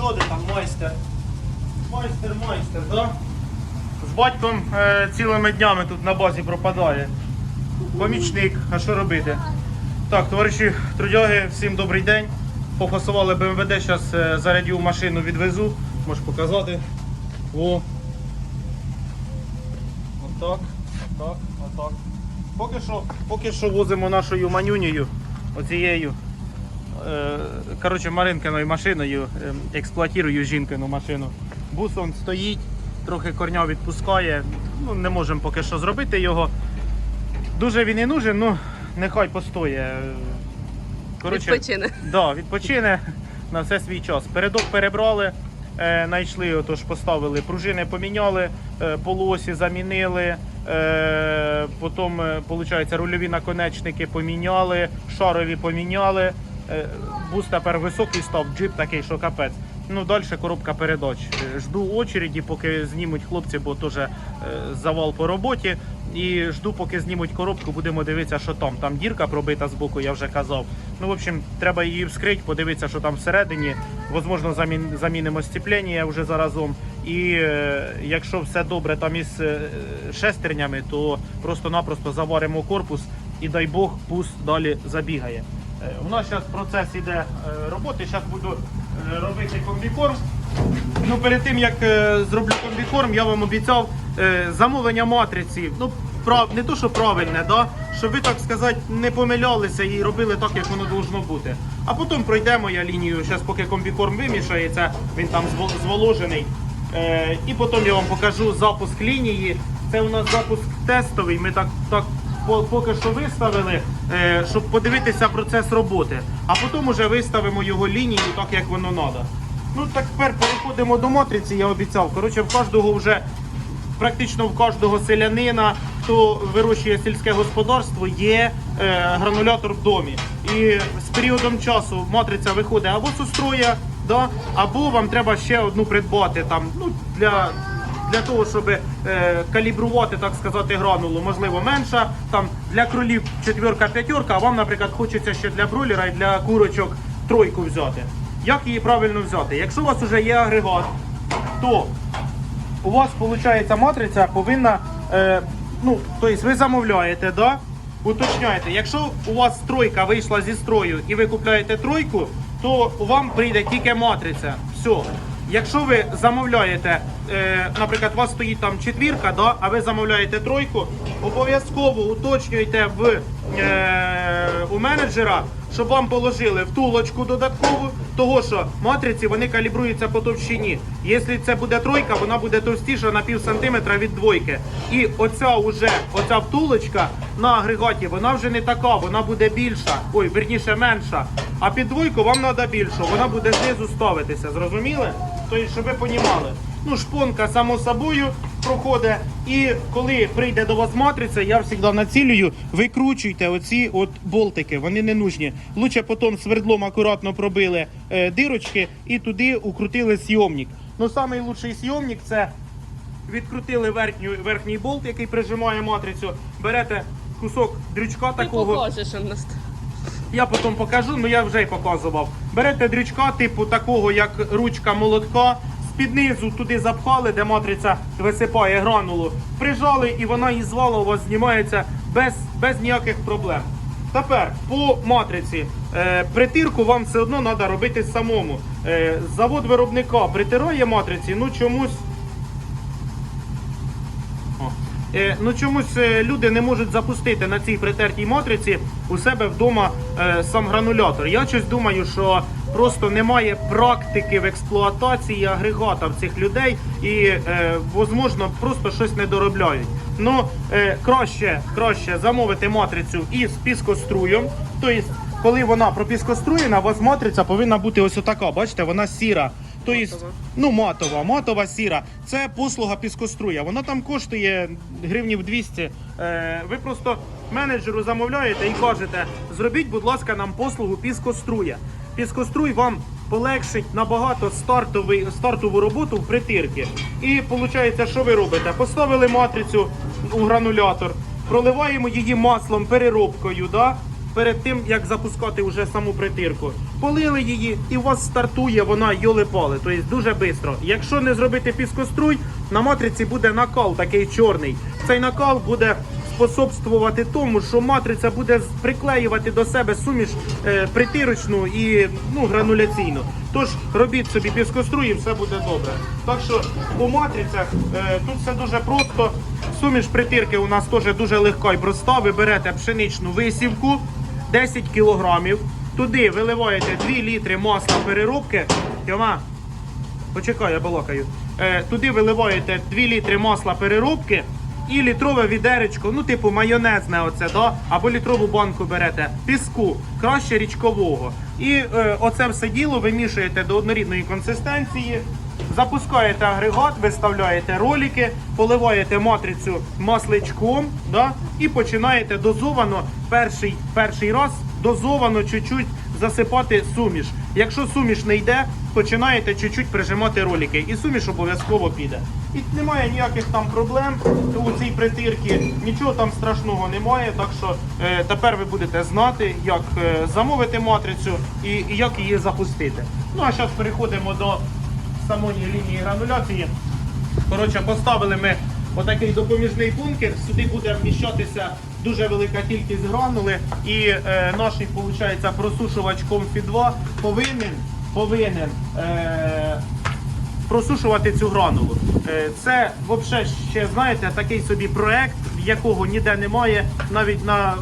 Що ти там, майстер? Майстер, майстер, да? З батьком е, цілими днями тут на базі пропадає. Помічник, а що робити? Так, товариші трудяги, всім добрий день. Пофасували БМВД, зараз зарядю машину, відвезу. Можеш показати. О. Отак, отак, отак. Поки що, поки що возимо нашою манюнею, оцією. Е, коротше, Маринкиною машиною, е, експлуатую жінкину машину. Бус он стоїть, трохи корня відпускає. Ну, не можемо поки що зробити його. Дуже він і нужен, ну нехай постоє. Відпочине. Да, відпочине на все свій час. Передок перебрали, е, знайшли, отож поставили, пружини поміняли, е, полуосі замінили, е, потім, виходить, рульові наконечники поміняли, шарові поміняли. Е, бус тепер високий став, джип такий, що капець. Ну, далі коробка передач. Е, Жду очереді, поки знімуть хлопці, бо теж е, завал по роботі. І жду, поки знімуть коробку, будемо дивитися, що там. Там дірка пробита з боку, я вже казав. Ну, в общем, треба її вскрити, подивитися, що там всередині. Возможно, замін, замінимо степлення вже заразом. І е, якщо все добре там із шестернями, то просто-напросто заваримо корпус і дай Бог бус далі забігає. Е, У нас зараз процес іде е, роботи. Зараз буду е, робити комбікорм. Ну, перед тим як зроблю комбікорм, я вам обіцяв замовлення матриці. Ну, не то, що правильне, да? щоб ви так сказати не помилялися і робили так, як воно должно бути. А потім пройдемо я лінію, зараз поки комбікорм вимішається, він там зволожений. І потім я вам покажу запуск лінії. Це у нас запуск тестовий. Ми так, так поки що виставили, е, щоб подивитися процес роботи. А потім уже виставимо його лінію так, як воно треба. Ну так тепер переходимо до матриці, я обіцяв. Коротше, в кожного вже практично в кожного селянина, хто вирощує сільське господарство, є е, гранулятор в домі. І з періодом часу матриця виходить або з устроя, да, або вам треба ще одну придбати там, ну, для. Для того, щоб е, калібрувати, так сказати, гранулу, можливо, менша. Там для кролів четверка, п'ятерка, а вам, наприклад, хочеться ще для бройлера і для курочок тройку взяти. Як її правильно взяти? Якщо у вас вже є агрегат, то у вас виходить матриця повинна. Е, ну, тобто ви замовляєте, да? уточняєте. Якщо у вас тройка вийшла зі строю і ви купляєте тройку, то вам прийде тільки матриця. Все. Якщо ви замовляєте, е, наприклад, у вас стоїть там четвірка, да, а ви замовляєте тройку, обов'язково уточнюйте в, е, у менеджера, щоб вам положили втулочку додаткову, того що матриці вони калібруються по товщині. Якщо це буде тройка, вона буде товстіша на пів сантиметра від двойки. І оця уже, оця втулочка на агрегаті, вона вже не така, вона буде більша, ой, верніше менша. А під двойку вам треба більшу, вона буде знизу ставитися, зрозуміли? Тобто, щоб ви понімали. Ну, шпонка само собою проходить. І коли прийде до вас матриця, я завжди націлюю, викручуйте оці от болтики, вони не нужні. Лучше потім свердлом акуратно пробили е, дирочки і туди укрутили зйомник. Ну, найкращий зйомник це відкрутили верхню, верхній болт, який прижимає матрицю, берете кусок дрючка Ти такого. покажеш у нас. Я потім покажу, ну я вже й показував. Берете дрючка, типу такого, як ручка молотка, з-під низу туди запхали, де матриця висипає гранулу, прижали і вона із вала у вас знімається без, без ніяких проблем. Тепер по матриці е, притирку вам все одно треба робити самому. Е, завод виробника притирає матриці, ну чомусь о. Е, ну чомусь е, люди не можуть запустити на цій притертій матриці у себе вдома е, сам гранулятор. Я щось думаю, що просто немає практики в експлуатації агрегата в цих людей і, е, можливо, просто щось не доробляють. Ну, е, краще, краще замовити матрицю із піскоструєм. Тобто, коли вона пропіскоструєна, у вас матриця повинна бути ось отака. Бачите, вона сіра. Тобто, Матова. Ну, матова, матова сіра. Це послуга піскоструя. Вона там коштує гривнів 200. Е, ви просто менеджеру замовляєте і кажете, зробіть, будь ласка, нам послугу піскоструя. Піскоструй вам полегшить набагато стартовий, стартову роботу в притирці. І виходить, що ви робите? Поставили матрицю у гранулятор, проливаємо її маслом, переробкою. Да? Перед тим, як запускати вже саму притирку. Полили її, і у вас стартує вона йоли-пали, тобто дуже швидко. Якщо не зробити піскоструй, на матриці буде накал такий чорний. Цей накал буде способствувати тому, що матриця буде приклеювати до себе суміш е, притирочну і ну, грануляційну. Тож робіть собі піскоструй і все буде добре. Так що по матрицях е, тут все дуже просто. Суміш притирки у нас теж дуже легка і проста. Ви берете пшеничну висівку 10 кілограмів. Туди виливаєте 2 літри масла переробки. Тьома, Почекай, я балакаю. Е, туди виливаєте 2 літри масла переробки і літрове відеречко, ну, типу майонезне, оце, да? або літрову банку берете, піску, краще річкового. І е, оце все діло вимішуєте до однорідної консистенції. Запускаєте агрегат, виставляєте ролики, поливаєте матрицю масличком да? і починаєте дозовано перший, перший раз дозовано чуть-чуть засипати суміш. Якщо суміш не йде, починаєте чуть-чуть прижимати ролики, і суміш обов'язково піде. І немає ніяких там проблем у цій притирці, нічого там страшного немає. Так що е, тепер ви будете знати, як е, замовити матрицю і, і як її запустити. Ну а зараз переходимо до самої лінії грануляції. Коротше, поставили ми отакий допоміжний бункер. Сюди буде вміщатися дуже велика кількість гранули. І е, наш, виходить, просушувач Comfy 2 повинен, повинен е, просушувати цю гранулу. Е, Це взагалі ще знаєте такий собі проект, якого ніде немає. Навіть на, е,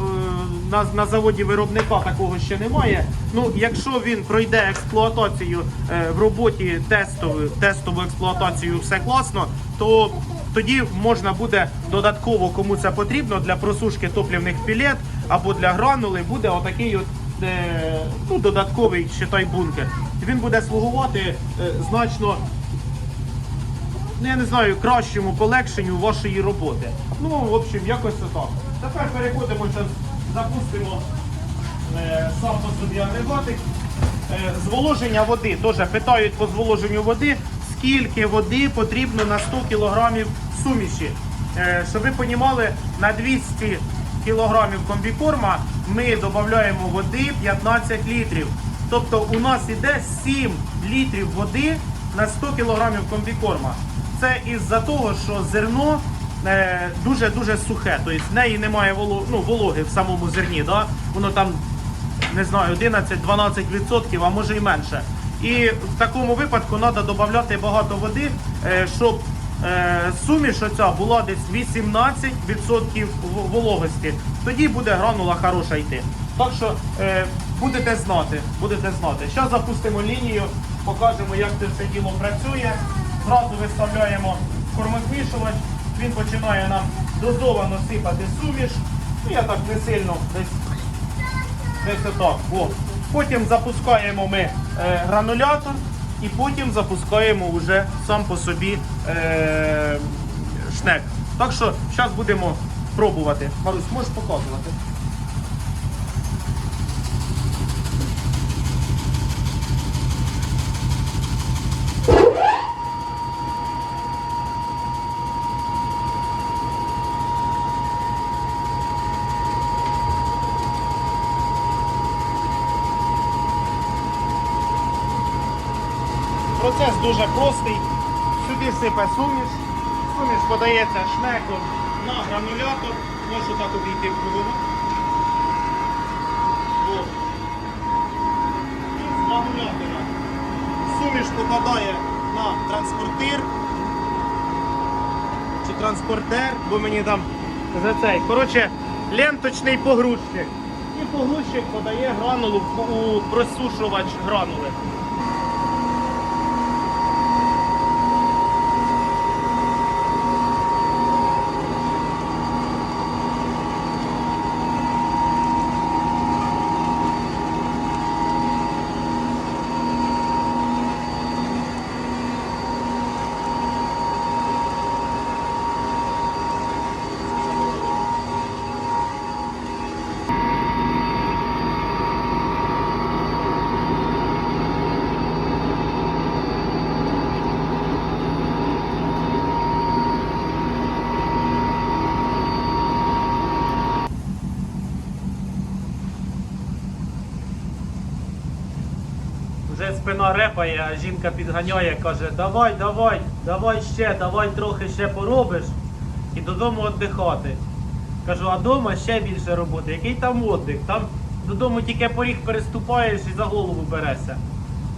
на, на заводі виробника такого ще немає. Ну, якщо він пройде експлуатацію е, в роботі тестову, тестову експлуатацію, все класно, то тоді можна буде додатково, кому це потрібно, для просушки топлівних пілет або для гранули, буде отакий от е, ну, додатковий считай, бункер. Він буде слугувати е, значно ну я не знаю, кращому полегшенню вашої роботи. Ну, в общем, якось отак. Тепер переходимо, зараз запустимо е, сам по собі агрегатик. Е, зволоження води. Теж питають по зволоженню води, скільки води потрібно на 100 кг суміші. Е, щоб ви розуміли, на 200 кг комбікорма ми додаємо води 15 літрів. Тобто у нас іде 7 літрів води на 100 кг комбікорма. Це із-за того, що зерно дуже-дуже сухе. Тобто в неї немає воло, ну, вологи в самому зерні. Да? Воно там не знаю, 11-12%, а може і менше. І в такому випадку треба додати багато води, е, щоб е, суміш оця була десь 18% вологості. Тоді буде гранула хороша йти. Так що е, будете знати, будете знати. Зараз запустимо лінію, покажемо, як це все діло працює. Зразу виставляємо кормозмішувач, він починає нам дозовано сипати суміш. Ну, я так не сильно десь Десь отак. О. Потім запускаємо ми е, гранулятор і потім запускаємо вже сам по собі е, шнек. Так що зараз будемо пробувати. Марусь, можеш показувати? Процес дуже простий. Сюди сипе суміш. Суміш подається шнеком на гранулятор. Можу так обійти в. І з гранулятора суміш попадає на транспортир. Чи транспортер, бо мені там за цей. Коротше, ленточний погрузчик. І погрузчик подає гранулу у просушувач гранули. Спина репає, а жінка підганяє, каже, давай, давай, давай ще, давай трохи ще поробиш і додому віддихати. Кажу, а вдома ще більше роботи. Який там віддих? Там додому тільки поріг переступаєш і за голову берешся.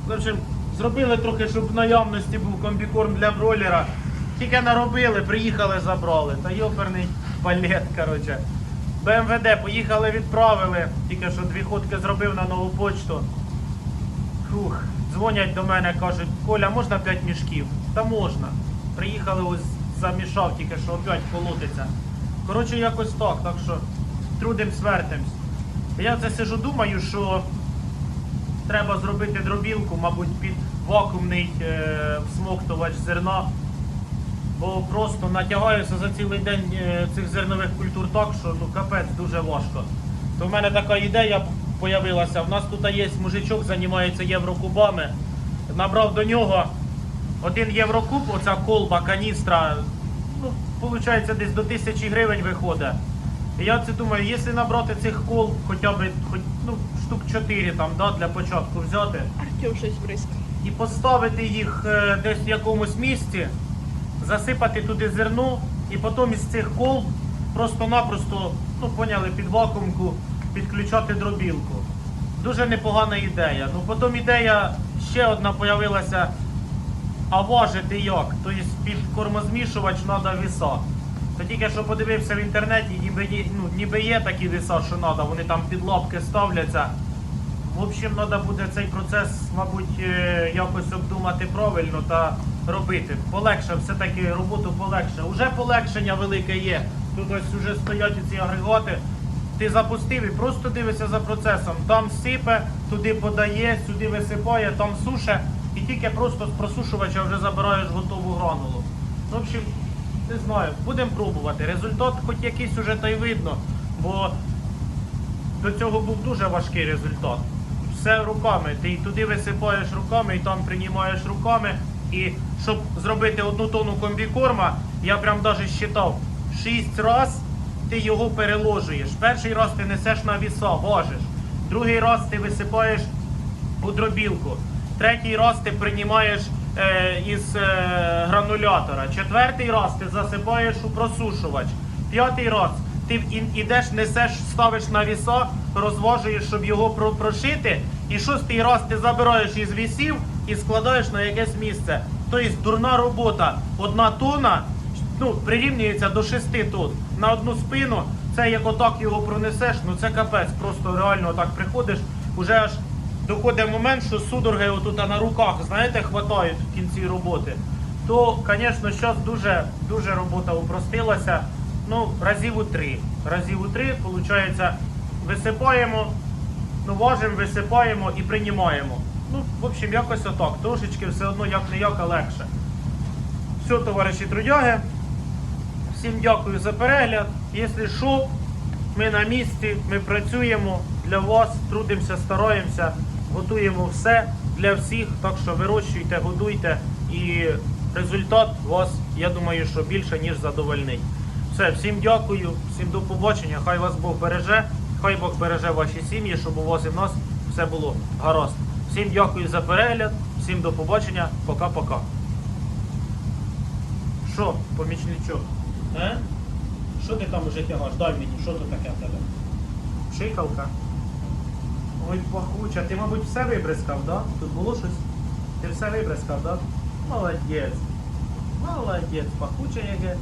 В зробили трохи, щоб в наявності був комбікорм для бройлера. Тільки наробили, приїхали, забрали. Та йоперний палет, коротше. БМВД поїхали, відправили. Тільки що дві ходки зробив на нову почту. Фух, дзвонять до мене, кажуть, Коля, можна 5 мішків? Та можна. Приїхали, ось замішав, тільки що опять колотиться. Коротше, якось так, так що трудимсь, вертимсь. Я це сижу, думаю, що треба зробити дробілку, мабуть, під вакуумний е, всмоктувач зерна. Бо просто натягаюся за цілий день е, цих зернових культур так, що ну капець дуже важко. То в мене така ідея появилася. У нас тут є мужичок, займається єврокубами. Набрав до нього один єврокуб, оця колба, каністра, ну, виходить, десь до тисячі гривень виходить. І я це думаю, якщо набрати цих кол хоча б хоч, ну, штук 4 там, да, для початку взяти Артем щось бризкає. і поставити їх е, десь в якомусь місці, засипати туди зерно, і потім із цих кол просто-напросто, ну поняли, під вакуумку підключати дробілку. Дуже непогана ідея. Ну потім ідея ще одна появилася. А важити як? Тобто під кормозмішувач треба віса. То тільки що подивився в інтернеті, ніби є, ну, ніби є такі віса, що треба, вони там під лапки ставляться. В общем, треба буде цей процес, мабуть, е, якось обдумати правильно та робити. Полегше, все-таки роботу полегше. Уже полегшення велике є. Тут ось вже стоять ці агрегати. Ти запустив і просто дивишся за процесом. Там сипе, туди подає, сюди висипає, там суше, і тільки просто з просушувача вже забираєш готову гранулу. В общем, не знаю, будемо пробувати. Результат хоч якийсь уже та й видно, бо до цього був дуже важкий результат. Все руками. Ти туди висипаєш руками, і там приймаєш руками. І щоб зробити одну тонну комбікорма, я прям навіть считав, 6 раз ти його переложуєш. Перший раз ти несеш на віса, важиш. Другий раз ти висипаєш у дробілку. Третій раз ти приймаєш е, із е, гранулятора. Четвертий раз ти засипаєш у просушувач. П'ятий раз ти ідеш, несеш, ставиш на віса, розважуєш, щоб його прошити. І шостий раз ти забираєш із вісів і складаєш на якесь місце. Тобто дурна робота. Одна тона ну, прирівнюється до 6 тонн. На одну спину, це як отак його пронесеш, ну це капець. Просто реально так приходиш, уже аж доходить момент, що судороги отут на руках, знаєте, хватають в кінці роботи. То, звісно, зараз дуже, дуже робота упростилася. Ну, разів у три. Разів у три, виходить, висипаємо, ну, важимо, висипаємо і приймаємо. Ну, в общем, якось отак. Трошечки все одно як не як, а легше. Все, товариші трудяги. Всім дякую за перегляд. Якщо що, ми на місці, ми працюємо для вас, трудимося, стараємося, готуємо все для всіх. Так що вирощуйте, годуйте і результат вас, я думаю, що більше, ніж задовольнить. Все, всім дякую, всім до побачення. Хай вас Бог береже, хай Бог береже ваші сім'ї, щоб у вас і в нас все було гаразд. Всім дякую за перегляд, всім до побачення, пока-пока. Що, помічничок? Е? Що ти там уже тягаєш? Дай мені, що тут таке в тебе? Пшикалка. Ой, пахуча. Ти, мабуть, все вибризкав, да? Тут було щось? Ти все вибризкав, да? Молодець. Молодець, пахуча яке.